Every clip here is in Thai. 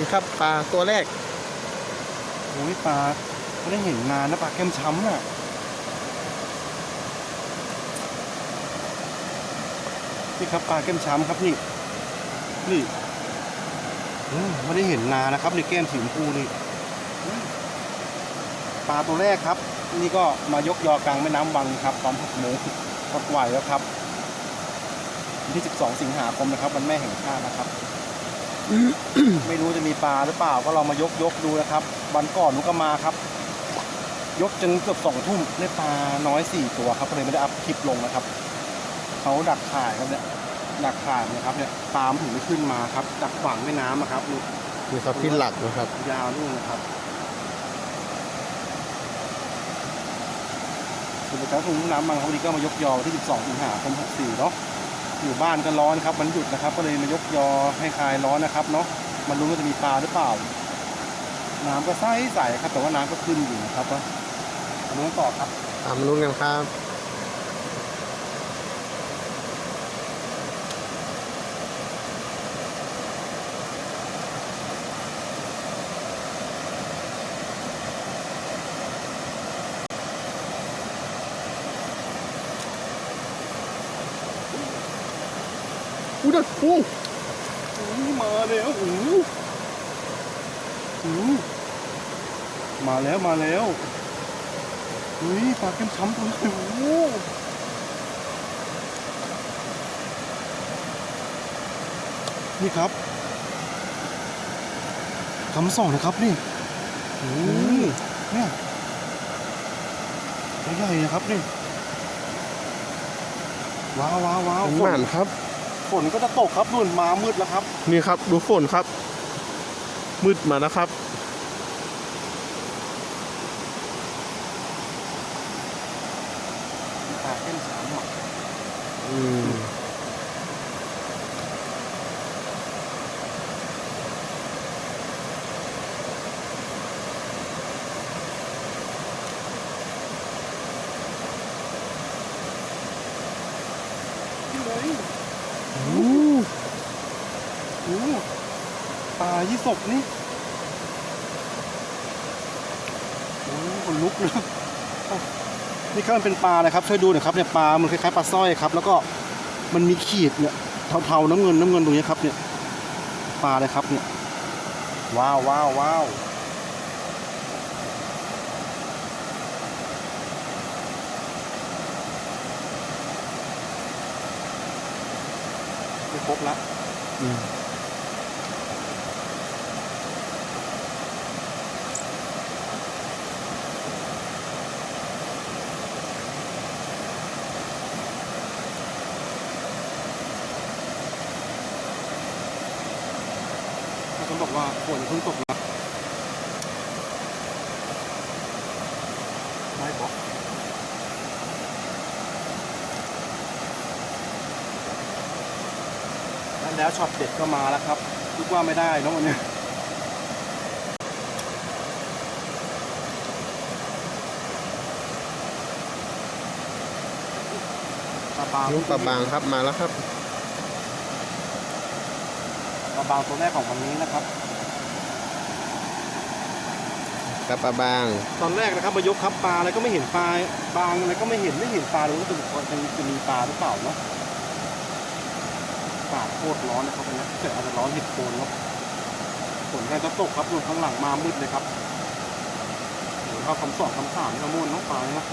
นี่ครับปลาตัวแรกโอ้ยปลาไม่ได้เห็นนานนะปลาแก้มช้ำน่ะนี่ครับปลาแก้มช้ำครับนี่นี่อืมไม่ได้เห็นนานนะครับในแก้มสีชมพูนี่ปลาตัวแรกครับ นี่ก็มายกยอกลางแม่น้ำวังครับตอนหกโมงก็ไหวแล้วครับวันที่ 12 สิงหาคมนะครับวันแม่แห่งชาตินะครับ ไม่รู้จะมีปลาหรือเปล่าก็ลองมายกยกดูนะครับ วันก่อนนุก็มาครับ ยกจนเกือบสองทุ่มได้ปลาน้อยสี่ตัวครับก็เลยไม่ได้อัพคลิปลงนะครับเขาดักข่ายครับเนี่ยดักข่ายนะครับเนี่ยปลามันถึงไม่ขึ้นมาครับ ดักฝังแม่น้ำอะครับนี่นี่ครับที่หลักนะครับ ยาวนู่นนะครับคุณไปครับคุณน้ำบางครับวันนี้ก็มายกยอวันที่ 12สิงหาคม64เนาะ อยู่บ้านก็ร้อนครับมันหยุดนะครับ ก็เลยมายกยอให้คลายร้อนนะครับเนาะมันรู้ว่าจะมีปลาหรือเปล่า น้ำก็ใสใสครับ แต่ว่าน้ำก็ขึ้นอยู่นะครับว่าอันนู้นต่อครับตามาลุ้นกันครับ อู้ดัดอู้อู้มาแล้วอู้อู้มาแล้วมาแล้วเฮ้ยปลาเค็มช้ำตัวนี้โอ้นี่ครับคำส่องนะครับนี่โอ้ยเนี่ยตัวใหญ่นะครับนี่ ว้าวว้าวว้าวเป็นฝหมันนครับ ฝนก็จะตกครับนุ่นมามืดแล้วครับ นี่ครับ ดูฝนครับ มืดมานะครับปลาเส้นสามหมักอืมเลย โอ้โหปลายี่สกนี่โอ้คนลุกเลยนี่ก็มันเป็นปลานะครับช่วยดูหน่อยครับเนี่ยปลา มันคล้ายๆปลาสร้อยครับ แล้วก็มันมีขีดเนี่ยเทาๆน้ำเงินน้ำเงินตรงนี้ครับเนี่ยปลาเลยครับเนี่ยว้าวว้าวว้าว ครบละอืมเขาบอกว่าฝนเพิ่งตกนะได้ปะนั่น แล้วช็อตเด็ดก็มาแล้วครับคิดว่าไม่ได้เนอะวันนี้ปลาบางนุ่งปลาบางครับมาแล้วครับปลาบางตัวแรกของวันนี้นะครับกับปลาบาง ตอนแรกนะครับมายกครับปลาอะไรก็ไม่เห็นปลาบางอะไรก็ไม่เห็นไม่เห็นปลาเลยว่าจะมีจะมีจะมีปลาหรือเปล่าเนาะปาก โคตรร้อนนะครับวันนี้แต่อาจจะร้อนหิดโคนเนาะฝนแค่จะตกครับรวมข้างหลังมามืดเลยครับโอ้โหเข้าคำสองคำสามขโมนน้องปลายนาะ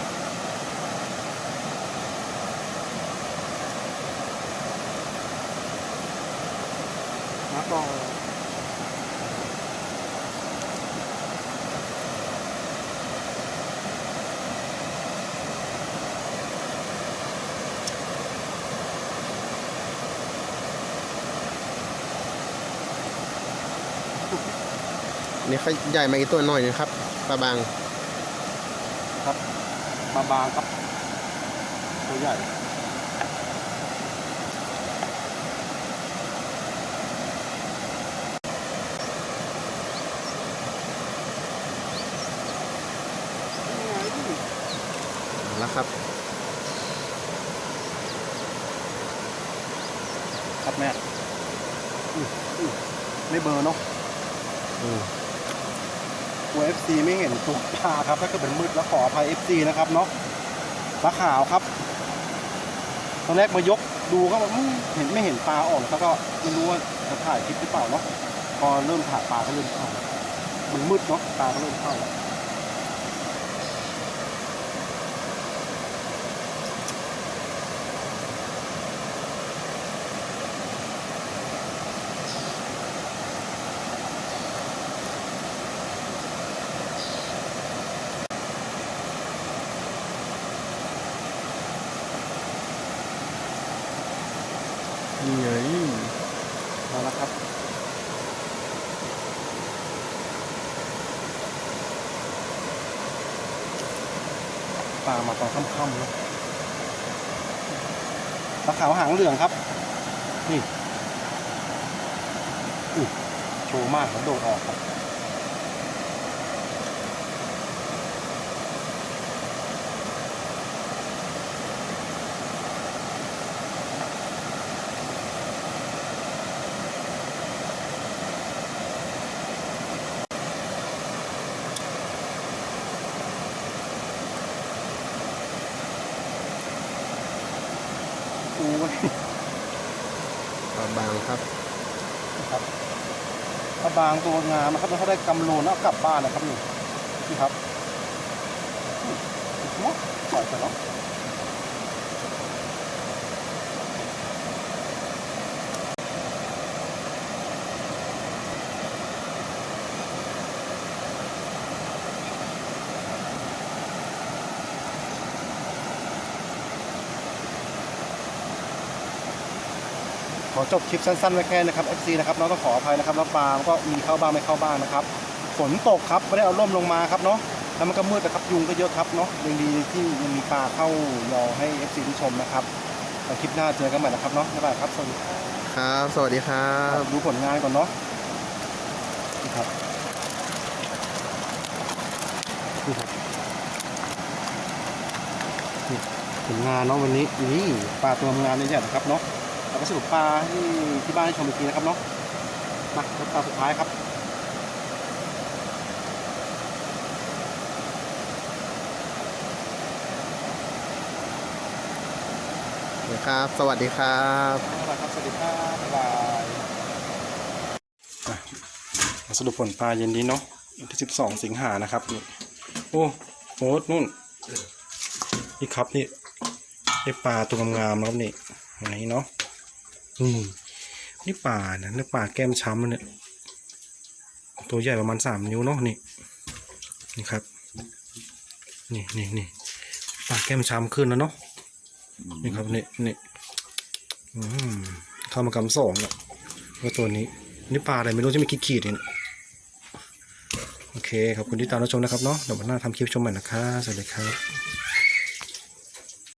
นะก็ นี่เขาใหญ่มาอีกตัวหน่อยนึงครับปลาบางปลาบางครับ ตัวใหญ่แล้วครับ ครับแม่อุ๊ยอุ๊ยไม่เบลอร์เนาะ อืมตัว FC ไม่เห็นตัวปลาครับ ถ้าเกิดเป็นมืดแล้วขออภัย FC นะครับเนาะปลาขาวครับ ตอนแรกมายกดูก็แบบเห็นไม่เห็นปลาออกแล้วก็ไม่รู้ว่าจะถ่ายคลิปหรือเปล่าเนาะพอเริ่มถ่ายปลาก็เริ่มเข้ามันมืดเนาะปลาก็เริ่มเข้าแล้ว นี่ไงมาแล้วครับปลามาตอนค่ำๆเนาะปลาขาวหางเหลืองครับ นี่โชว์มากครับโดดออกครับ ปลาบางครับครับปลาบางตัวงามนะครับแล้วเขาได้กำโลนแล้วกลับบ้านนะครับนี่นี่ครับอุ๊ยโอ้ยปล่อยไปแล้ว อจบคลิปสั้นๆไว้แค่นะครับ FC นะครับน้องต้องขออภัยนะครับแล้วปลาก็มีเข้าบ้างไม่เข้าบ้างนะครับฝนตกครับไม่ได้เอาร่มลงมาครับเนาะแล้วมันก็มืดนะครับยุงก็เยอะครับเนาะยังดีที่ยังมีปลาเข้ายอให้ FC ที่ชมนะครับแล้วคลิปหน้าเจอกันใหม่นะครับเนาะบ๊ายบายครับสวัสดีครับครับ สวัสดีครับดูผลงานก่อนเนาะนี่ครับนี่ครับนี่ผลงานเนาะวันนี้นี่ปลาตัวงานเลยใหญ่นะครับเนาะ แล้วก็สรุปปลาที่ที่บ้านให้ชมอีกทีนะครับเนาะมาแล้วปลาสุดท้ายครับนะครับ สวัสดีครับบ๊ายบายครับสวัสดีครับบ๊ายบายมาสรุปผลปลาเย็นนี้เนาะวันที่สิบสองสิงหานะครับนี่โอ้โหนู่นนี่ครับนี่ได้ปลาตัวงามๆแล้วครับนี่อย่างนี้เนาะ นี่นี่ปลานะนี่ปลาแก้มช้ำเนี่ย ตัวใหญ่ประมาณสามนิ้วเนาะนี่ นี่ครับ นี่นี่นี่ปลาแก้มช้ำขึ้นแล้วเนาะ นี่ครับนี่นี่อืมเข้ามากำสองแล้วก็ตัวนี้ นี่ปลาอะไรไม่รู้ที่มีขีดๆเนี่ยโอเคขอบคุณที่ตามรับชมนะครับเนาะเดี๋ยววันหน้าทำคลิปชมใหม่นะครับสวัสดีครับ